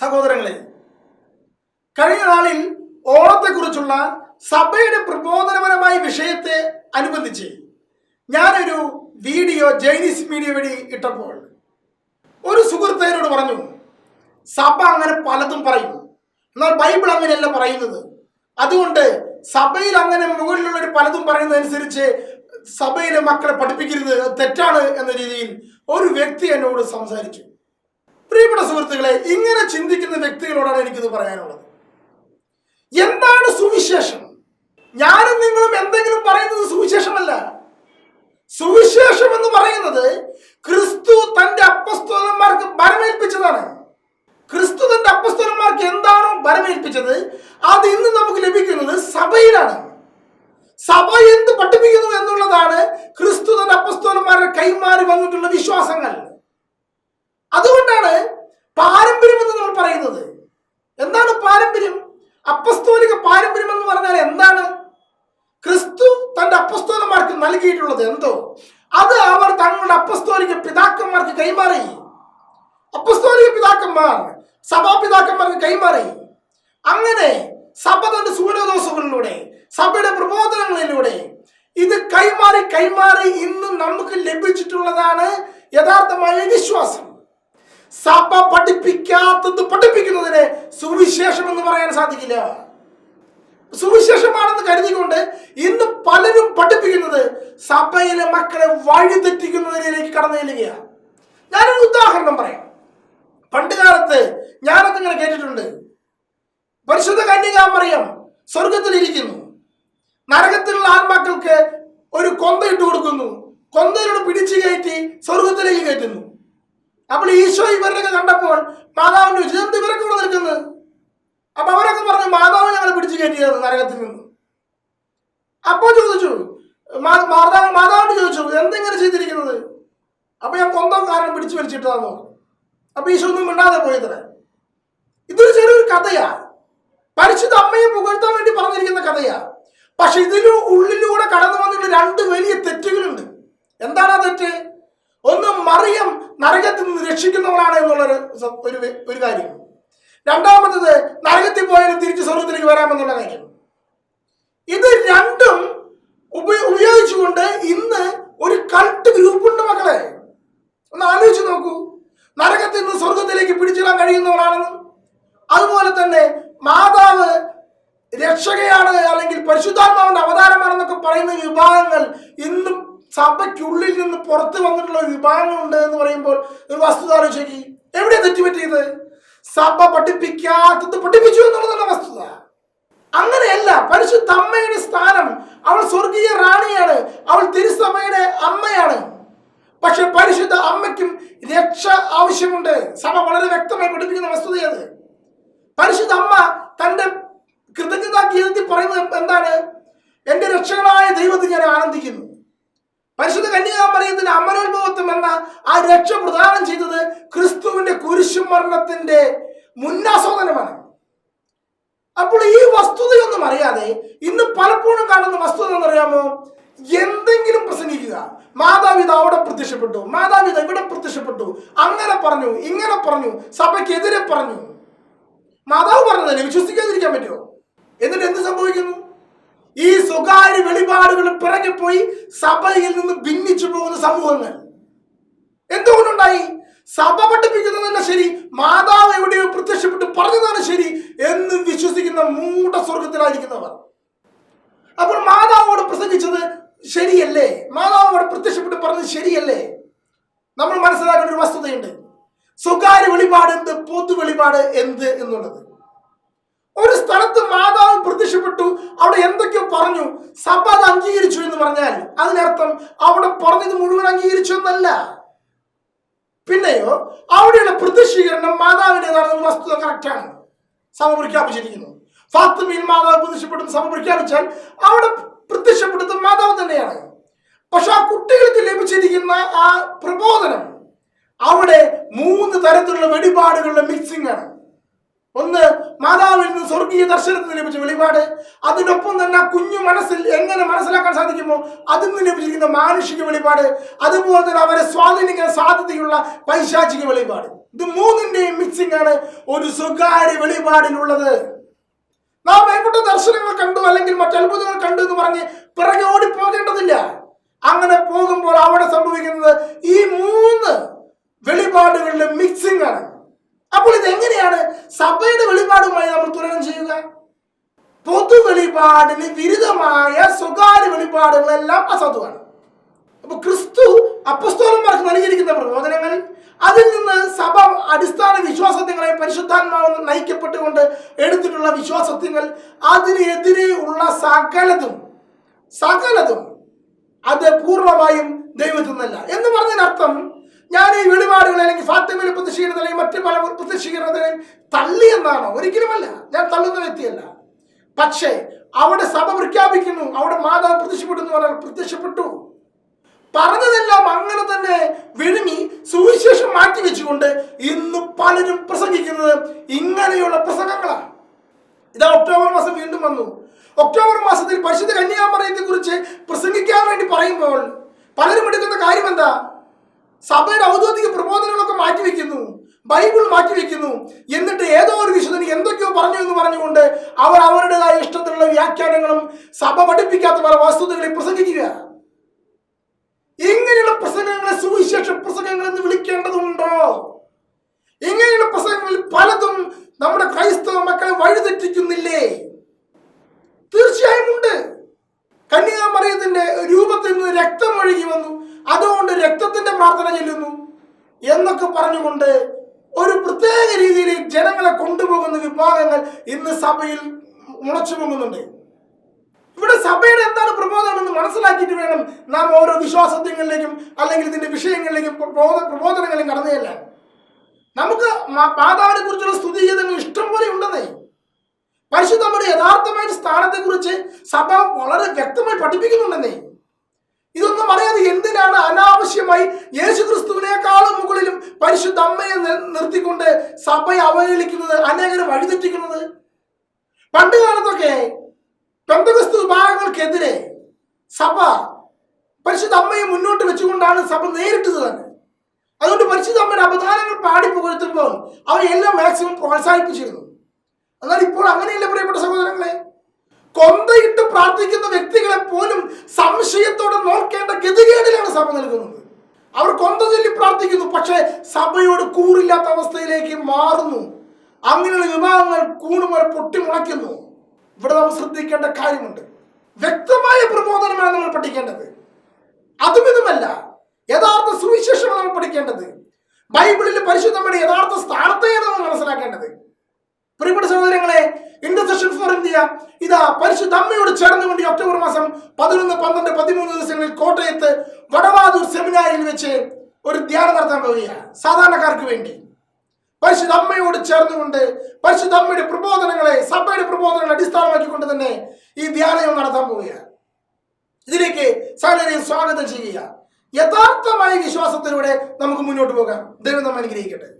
സഹോദരങ്ങളെ കഴിഞ്ഞ നാളിൽ ഓണത്തെക്കുറിച്ചുള്ള സഭയുടെ പ്രബോധനപരമായ വിഷയത്തെ അനുബന്ധിച്ച് ഞാനൊരു വീഡിയോ ജൈനീസ് മീഡിയ വഴി ഇട്ടപ്പോൾ ഒരു സുഹൃത്ത് എന്നോട് പറഞ്ഞു സഭ അങ്ങനെ പലതും പറയും. എന്നാൽ ബൈബിൾ അങ്ങനെയല്ല പറയുന്നത്. അതുകൊണ്ട് സഭയിൽ അങ്ങനെ മുകളിലുള്ളവർ പലതും പറയുന്നതനുസരിച്ച് സഭയിലെ മക്കളെ പഠിപ്പിക്കരുത് തെറ്റാണ് എന്ന രീതിയിൽ ഒരു വ്യക്തി എന്നോട് സംസാരിച്ചു. പ്രിയപ്പെട്ട സുഹൃത്തുക്കളെ ഇങ്ങനെ ചിന്തിക്കുന്ന വ്യക്തികളോടാണ് എനിക്കിത് പറയാനുള്ളത്. എന്താണ് സുവിശേഷം? ഞാനും നിങ്ങളും എന്തെങ്കിലും പറയുന്നത് സുവിശേഷമല്ല. സുവിശേഷം എന്ന് പറയുന്നത് ക്രിസ്തു തന്റെ അപ്പസ്തോലന്മാർക്ക് ഭരമേൽപ്പിച്ചതാണ് ക്രിസ്തു തന്റെ അപ്പസ്തോലന്മാർക്ക് എന്താണോ ഭരമേൽപ്പിച്ചത് അത് ഇന്ന് നമുക്ക് ലഭിക്കുന്നത് സഭയിലാണ്. സഭ എന്ത് പഠിപ്പിക്കുന്നു എന്നുള്ളതാണ് ക്രിസ്തു തന്റെ അപ്പസ്തോലന്മാരുടെ കൈമാറി വന്നിട്ടുള്ള വിശ്വാസങ്ങൾ. അതുകൊണ്ടാണ് പാരമ്പര്യം എന്ന് നമ്മൾ പറയുന്നത്. എന്താണ് പാരമ്പര്യം? അപ്പസ്തോലിക പാരമ്പര്യം എന്ന് പറഞ്ഞാൽ എന്താണ്? ക്രിസ്തു തന്റെ അപ്പസ്തോലന്മാർക്ക് നൽകിയിട്ടുള്ളത് എന്തോ? അത് അവർ തങ്ങളുടെ അപ്പസ്തോലിക പിതാക്കന്മാർക്ക് കൈമാറി. അപ്പസ്തോലിക പിതാക്കന്മാർ സഭാപിതാക്കന്മാർക്ക് കൈമാറി. അങ്ങനെ സഭ തന്റെ സൂര്യദോഷങ്ങളിലൂടെ സഭയുടെ പ്രബോധനങ്ങളിലൂടെ ഇത് കൈമാറി കൈമാറി ഇന്ന് നമുക്ക് ലഭിച്ചിട്ടുള്ളതാണ് യഥാർത്ഥമായ വിശ്വാസം. സഭ പഠിപ്പിക്കാത്തത് പഠിപ്പിക്കുന്നതിന് സുവിശേഷം എന്ന് പറയാൻ സാധിക്കില്ല. സുവിശേഷമാണെന്ന് കരുതിക്കൊണ്ട് ഇന്ന് പലരും പഠിപ്പിക്കുന്നത് സഭയിലെ മക്കളെ വഴിതെറ്റിക്കുന്നതിലേക്ക് കടന്നു ചെല്ലുകയാണ്. ഞാനൊരു ഉദാഹരണം പറയാം. പണ്ട് കാലത്ത് ഞാനൊക്കെ ഇങ്ങനെ കേട്ടിട്ടുണ്ട്. പരിശുദ്ധ കന്യകാമറിയം സ്വർഗത്തിലിരിക്കുന്നു. നരകത്തിലുള്ള ആത്മാക്കൾക്ക് ഒരു കൊന്ത ഇട്ട് കൊടുക്കുന്നു കൊന്തയിലൂടെ പിടിച്ചു കയറ്റി സ്വർഗത്തിലേക്ക് കയറ്റുന്നു. അപ്പോൾ ഈശോ ഇവരൊക്കെ കണ്ടപ്പോൾ മാതാവിന്റെ ചോദിച്ചു എന്ത് ഇവരൊക്കെ ഇവിടെ നിൽക്കുന്നത് അപ്പൊ അവരൊക്കെ പറഞ്ഞു മാതാവ് ഞങ്ങളെ പിടിച്ചു കയറ്റിയത് നരകത്തിൽ നിന്ന്. അപ്പോ ചോദിച്ചു മാതാവ് മാതാവിന്റെ ചോദിച്ചു എന്തെങ്കിലും ചെയ്തിരിക്കുന്നത്? അപ്പൊ ഞാൻ കൊന്തം കാരണം പിടിച്ചു വലിച്ചിട്ടതാന്ന് അപ്പൊ ഈശോ ഒന്നും മിണ്ടാതെ പോയതല്ലേ. ഇതൊരു ചെറിയൊരു കഥയാ. പരിശുദ്ധ അമ്മയെ പുകഴ്ത്താൻ വേണ്ടി പറഞ്ഞിരിക്കുന്ന കഥയാ. പക്ഷെ ഇതിന് ഉള്ളിലൂടെ കടന്നു വന്നിട്ട് രണ്ട് വലിയ തെറ്റുകളുണ്ട്. എന്താണ് ആ തെറ്റ്? ഒന്ന് മറിയം നരകത്തിൽ നിന്ന് രക്ഷിക്കുന്നവളാണ് എന്നുള്ളൊരു ഒരു ഒരു കാര്യം. രണ്ടാമത്തത് നരകത്തിൽ പോയാലും തിരിച്ച് സ്വർഗത്തിലേക്ക് വരാമെന്നുള്ള കാര്യം. ഇത് രണ്ടും ഉപ- ഉപയോഗിച്ചുകൊണ്ട് ഇന്ന് ഒരു കൾട്ട് ഗ്രൂപ്പുണ്ട് മക്കളെ. ഒന്ന് ആലോചിച്ച് നോക്കൂ. നരകത്തിൽ നിന്ന് സ്വർഗത്തിലേക്ക് പിടിച്ചിടാൻ കഴിയുന്നവളാണെന്നും. അതുപോലെ തന്നെ മാതാവ് രക്ഷകയാണ് അല്ലെങ്കിൽ പരിശുദ്ധാത്മാവിന്റെ അവതാരമാണെന്നൊക്കെ പറയുന്ന വിഭാഗങ്ങൾ ഇന്നും സഭയ്ക്കുള്ളിൽ നിന്ന് പുറത്ത് വന്നിട്ടുള്ള ഒരു വിഭാഗങ്ങളുണ്ട് എന്ന് പറയുമ്പോൾ ഒരു വസ്തുത ആലോചിക്കി എവിടെ തെറ്റുപറ്റിയത് സഭ പഠിപ്പിക്കാത്തത് പഠിപ്പിച്ചു എന്നുള്ളതാണ് വസ്തുത. അങ്ങനെയല്ല പരിശുദ്ധ അമ്മയുടെ സ്ഥാനം അവൾ സ്വർഗീയ റാണിയാണ് അവൾ തിരുസഭയുടെ അമ്മയാണ്. പക്ഷെ പരിശുദ്ധ അമ്മയ്ക്കും രക്ഷ ആവശ്യമുണ്ട്. സഭ വളരെ വ്യക്തമായി പഠിപ്പിക്കുന്ന വസ്തുതയത് പരിശുദ്ധ അമ്മ തന്റെ കൃതജ്ഞതാ ഗീതത്തിൽ പറയുന്നത് എന്താണ്? എന്റെ രക്ഷകളായ ദൈവത്തിൽ ഞാൻ ആനന്ദിക്കുന്നു. പരിശുദ്ധ കന്യകാമറിയത്തിന്റെ അമരോത്ഭവത്വം എന്ന ആ രക്ഷ പ്രദാനം ചെയ്തത് ക്രിസ്തുവിന്റെ കുരിശുമരണത്തിന്റെ മുന്നാസ്വാദനമാണ്. അപ്പോൾ ഈ വസ്തുതയൊന്നും അറിയാതെ ഇന്ന് പലപ്പോഴും കാണുന്ന വസ്തുത എന്നറിയാമോ എന്തെങ്കിലും പ്രസംഗിക്കുക. മാതാപിത അവിടെ പ്രത്യക്ഷപ്പെട്ടു. മാതാപിത ഇവിടെ പ്രത്യക്ഷപ്പെട്ടു. അങ്ങനെ പറഞ്ഞു ഇങ്ങനെ പറഞ്ഞു സഭയ്ക്കെതിരെ പറഞ്ഞു. മാതാവ് പറഞ്ഞതല്ലേ? വിശ്വസിക്കാതിരിക്കാൻ പറ്റുമോ? എന്നിട്ട് എന്ത് സംഭവിക്കുന്നു? ഈ സ്വകാര്യ വെളിപാടുകൾ പിറകെ പോയി സഭയിൽ നിന്ന് ഭിന്നിച്ചു പോകുന്ന സമൂഹങ്ങൾ. എന്തുകൊണ്ടുണ്ടായി? സഭ പഠിപ്പിക്കുന്നതല്ല ശരി മാതാവ് എവിടെയോ പ്രത്യക്ഷപ്പെട്ട് പറഞ്ഞതാണ് ശരി എന്ന് വിശ്വസിക്കുന്ന മൂട സ്വർഗത്തിലായിരിക്കുന്നവർ അപ്പോൾ മാതാവോട് പ്രസംഗിച്ചത് ശരിയല്ലേ? മാതാവോട് പ്രത്യക്ഷപ്പെട്ട് പറഞ്ഞത് ശരിയല്ലേ? നമ്മൾ മനസ്സിലാക്കേണ്ട ഒരു വസ്തുതയുണ്ട്. സ്വകാര്യ വെളിപാട് എന്ത്? പൊതു വെളിപാട് എന്ത് എന്നുള്ളത്. ഒരു സ്ഥലത്ത് മാതാവ് പ്രത്യക്ഷപ്പെട്ടു അവിടെ എന്തൊക്കെയോ പറഞ്ഞു. സഭ അത് അംഗീകരിച്ചു എന്ന് പറഞ്ഞാൽ അതിനർത്ഥം അവിടെ പറഞ്ഞത് മുഴുവൻ അംഗീകരിച്ചു എന്നല്ല. പിന്നെയോ അവിടെയുള്ള പ്രത്യക്ഷീകരണം മാതാവിന്റെതാണെന്ന് വസ്തുത കറക്റ്റാണ് സഭ പ്രഖ്യാപിച്ചിരിക്കുന്നു. ഫാത്തിമയിൽ മാതാവ് പ്രത്യക്ഷപ്പെടുന്ന സഭ പ്രഖ്യാപിച്ചാൽ അവിടെ പ്രത്യക്ഷപ്പെടുന്ന മാതാവ് തന്നെയാണ്. പക്ഷെ ആ കുട്ടികൾക്ക് ലഭിച്ചിരിക്കുന്ന ആ പ്രബോധനം അവിടെ മൂന്ന് തരത്തിലുള്ള വെടിപാടുകളുടെ മിക്സിംഗ് ആണ്. ഒന്ന് മാതാവിൽ നിന്ന് സ്വർഗീയ ദർശനത്തിന് ലഭിച്ച വെളിപാട്. അതിനൊപ്പം തന്നെ ആ കുഞ്ഞു മനസ്സിൽ എങ്ങനെ മനസ്സിലാക്കാൻ സാധിക്കുമോ അതിൽ നിന്ന് ലഭിച്ചിരിക്കുന്ന മാനുഷിക വെളിപാട്. അതുപോലെ തന്നെ അവരെ സ്വാധീനിക്കാൻ സാധ്യതയുള്ള പൈശാചിക വെളിപാട്. ഇത് മൂന്നിന്റെയും മിക്സിംഗ് ആണ്. ഒരു സ്വകാര്യ വെളിപാടിലുള്ളത്. നാം എങ്ങോട്ട് ദർശനങ്ങൾ കണ്ടു അല്ലെങ്കിൽ മറ്റു മറ്റത്ഭുതങ്ങൾ കണ്ടു എന്ന് പറഞ്ഞ് പിറകെ ഓടി പോകേണ്ടതില്ല അങ്ങനെ പോകുമ്പോൾ അവിടെ സംഭവിക്കുന്നത് ഈ മൂന്ന് വെളിപാടുകളുടെ മിക്സിംഗ് ആണ്. അപ്പോൾ ഇത് എങ്ങനെയാണ് സഭയുടെ വെളിപാടുമായി നമ്മൾ തുലനം ചെയ്യുക പൊതു വെളിപാടിന് വിരുദ്ധമായ സ്വകാര്യ വെളിപാടുകളെല്ലാം അസാധുവാണ്. അപ്പൊ ക്രിസ്തു അപ്പസ്തോലന്മാർക്ക് നൽകിയിരിക്കുന്ന പ്രബോധനങ്ങൾ അതിൽ നിന്ന് സഭ അടിസ്ഥാന വിശ്വാസത്തിങ്ങളെ പരിശുദ്ധാത്മാവ് നയിക്കപ്പെട്ടുകൊണ്ട് എടുത്തിട്ടുള്ള വിശ്വാസത്തിങ്ങൾ അതിനെതിരെ ഉള്ള സകലതും സകലതും അത് പൂർണമായും ദൈവത്തിൽ നിന്നല്ല. എന്ന് പറഞ്ഞതിനർത്ഥം ഞാൻ ഈ വെളിപാടുകൾ അല്ലെങ്കിൽ ഫാത്തിമയിൽ അല്ലെങ്കിൽ മറ്റ് പല പ്രതിഷ്ഠീകരണത്തിനെയും തള്ളി എന്നാണോ? ഒരിക്കലുമല്ല. ഞാൻ തള്ളുന്ന വ്യക്തിയല്ല. പക്ഷേ അവിടെ സഭ പ്രഖ്യാപിക്കുന്നു. അവിടെ മാതാവ് പ്രത്യക്ഷപ്പെട്ടു എന്ന് പറഞ്ഞാൽ പ്രത്യക്ഷപ്പെട്ടു. പറഞ്ഞതെല്ലാം അങ്ങനെ തന്നെ വിഴുങ്ങി സുവിശേഷം മാറ്റി വെച്ചുകൊണ്ട് ഇന്ന് പലരും പ്രസംഗിക്കുന്നത് ഇങ്ങനെയുള്ള പ്രസംഗങ്ങളാണ്. ഇതാ ഒക്ടോബർ മാസം വീണ്ടും വന്നു. ഒക്ടോബർ മാസത്തിൽ പരിശുദ്ധ കന്യാമറയത്തെ കുറിച്ച് പ്രസംഗിക്കാൻ വേണ്ടി പറയുമ്പോൾ പലരും എടുക്കുന്ന കാര്യം എന്താ സഭയുടെ ഔദ്യോഗിക പ്രബോധനങ്ങളൊക്കെ മാറ്റിവെക്കുന്നു. ബൈബിൾ മാറ്റിവെക്കുന്നു. എന്നിട്ട് ഏതോ ഒരു വിശുദ്ധന് എന്തൊക്കെയോ പറഞ്ഞു എന്ന് പറഞ്ഞുകൊണ്ട് അവർ അവരുടേതായ ഇഷ്ടത്തിലുള്ള വ്യാഖ്യാനങ്ങളും സഭ പഠിപ്പിക്കാത്ത പല വസ്തുതകളെ പ്രസംഗിക്കുക. ഇങ്ങനെയുള്ള പ്രസംഗങ്ങളെ സുവിശേഷ പ്രസംഗങ്ങൾ എന്ന് വിളിക്കേണ്ടതുണ്ടോ? ഇങ്ങനെയുള്ള പ്രസംഗങ്ങളിൽ പലതും നമ്മുടെ ക്രൈസ്തവ മക്കളെ വഴിതെറ്റിക്കുന്നില്ലേ? തീർച്ചയായും ഉണ്ട്. കന്യാമറിയത്തിന്റെ രൂപത്തിൽ നിന്ന് രക്തം ഒഴുകി വന്നു. പ്രാർത്ഥന ചെല്ലുന്നു എന്നൊക്കെ പറഞ്ഞുകൊണ്ട് ഒരു പ്രത്യേക രീതിയിൽ ജനങ്ങളെ കൊണ്ടുപോകുന്ന വിഭാഗങ്ങൾ ഇന്ന് സഭയിൽ മുളച്ചു പൊങ്ങുന്നുണ്ട്. ഇവിടെ സഭയുടെ എന്താണ് പ്രബോധനം എന്ന് മനസ്സിലാക്കിയിട്ട് വേണം നാം ഓരോ വിശ്വാസത്തിങ്ങളിലേക്കും അല്ലെങ്കിൽ ഇതിന്റെ വിഷയങ്ങളിലേക്കും പ്രബോധ- പ്രബോധനങ്ങളിലും കടന്നു നമുക്ക് മാതാവിനെ കുറിച്ചുള്ള സ്തുതിഗീതങ്ങൾ ഇഷ്ടം പോലെ ഉണ്ടെന്നേ. പരിശുദ്ധമ്മയുടെ യഥാർത്ഥമായ സ്ഥാനത്തെക്കുറിച്ച് സഭ വളരെ വ്യക്തമായി പഠിപ്പിക്കുന്നുണ്ടെന്നേ. ഇതൊന്നും അറിയാതെ എന്തിനാണ് അനാവശ്യമായി യേശു ക്രിസ്തുവിനേക്കാളും മുകളിലും പരിശുദ്ധ അമ്മയെ നിർത്തിക്കൊണ്ട് സഭയെ അവഹേളിക്കുന്നത് അനേകരെ വഴിതെറ്റിക്കുന്നത്? പണ്ട് കാലത്തൊക്കെ പെന്തകസ്തു വിഭാഗങ്ങൾക്കെതിരെ സഭ പരിശുദ്ധ അമ്മയെ മുന്നോട്ട് വെച്ചുകൊണ്ടാണ് സഭ നേരിട്ടത് തന്നെ. അതുകൊണ്ട് പരിശുദ്ധ അമ്മയുടെ അവതാരങ്ങൾ പാടി പുകഴ്ത്തുമ്പോൾ അവരെല്ലാം മാക്സിമം പ്രോത്സാഹിപ്പിച്ചിരുന്നു. എന്നാൽ ഇപ്പോൾ അങ്ങനെയല്ല പ്രിയപ്പെട്ട സഹോദരങ്ങളെ? കൊന്തയിട്ട് പ്രാർത്ഥിക്കുന്ന വ്യക്തികളെ പോലും സംശയത്തോടെ നോക്കേണ്ട ഗതികേടിലാണ് സഭ നൽകുന്നത്. അവർ കൊന്ത ചൊല്ലി പ്രാർത്ഥിക്കുന്നു പക്ഷേ സഭയോട് കൂറില്ലാത്ത അവസ്ഥയിലേക്ക് മാറുന്നു. അങ്ങനെയുള്ള വിവാഹങ്ങൾ കൂണുപോലെ പൊട്ടിമുളയ്ക്കുന്നു. ഇവിടെ നമ്മൾ ശ്രദ്ധിക്കേണ്ട കാര്യമുണ്ട്. വ്യക്തമായ പ്രബോധനമാണ് നമ്മൾ പഠിക്കേണ്ടത്. അതും ഇതുമല്ല യഥാർത്ഥ സുവിശേഷമാണ് നമ്മൾ പഠിക്കേണ്ടത്. ബൈബിളിൽ പരിശുദ്ധമ്മയുടെ യഥാർത്ഥ സ്ഥാനത്തെയാണ് നമ്മൾ മനസ്സിലാക്കേണ്ടത്. പ്രിയപ്പെട്ട സഹോദരങ്ങളെ ഇന്റർസെഷൻ ഫോർ ഇന്ത്യ ഇതാ പരിശുദ്ധ അമ്മയോട് ചേർന്നുകൊണ്ട് ഒക്ടോബർ മാസം പതിനൊന്ന് പന്ത്രണ്ട് പതിമൂന്ന് ദിവസങ്ങളിൽ കോട്ടയത്ത് വടവാതൂർ സെമിനാരിൽ വെച്ച് ഒരു ധ്യാനം നടത്താൻ പോവുകയാണ്. സാധാരണക്കാർക്ക് വേണ്ടി. പരിശുദ്ധ അമ്മയോട് ചേർന്നുകൊണ്ട് പരിശുദ്ധ അമ്മയുടെ പ്രബോധനങ്ങളെ സഭയുടെ പ്രബോധനങ്ങളെ അടിസ്ഥാനമാക്കിക്കൊണ്ട് തന്നെ ഈ ധ്യാനം നടത്താൻ പോവുകയാണ്. ഇതിലേക്ക് സകലരെയും സ്വാഗതം ചെയ്യുക യഥാർത്ഥമായ വിശ്വാസത്തിലൂടെ നമുക്ക് മുന്നോട്ട് പോകാം. ദൈവം നമ്മൾ അനുഗ്രഹിക്കട്ടെ.